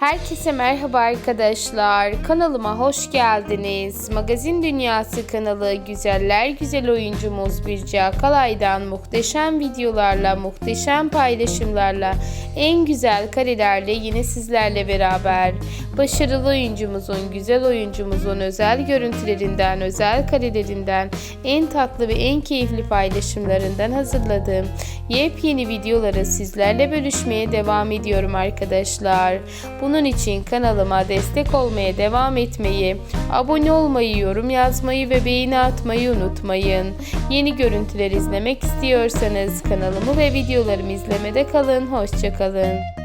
Herkese merhaba arkadaşlar. Kanalıma hoş geldiniz. Magazin Dünyası kanalı güzeller güzel oyuncumuz Birce Akalay'dan muhteşem videolarla, muhteşem paylaşımlarla, en güzel karelerle yine sizlerle beraber. Başarılı oyuncumuzun, güzel oyuncumuzun özel görüntülerinden, özel karelerinden, en tatlı ve en keyifli paylaşımlarından hazırladığım yepyeni videoları sizlerle bölüşmeye devam ediyorum arkadaşlar. Bunun için kanalıma destek olmaya devam etmeyi, abone olmayı, yorum yazmayı ve beğeni atmayı unutmayın. Yeni görüntüler izlemek istiyorsanız kanalımı ve videolarımı izlemede kalın. Hoşçakalın.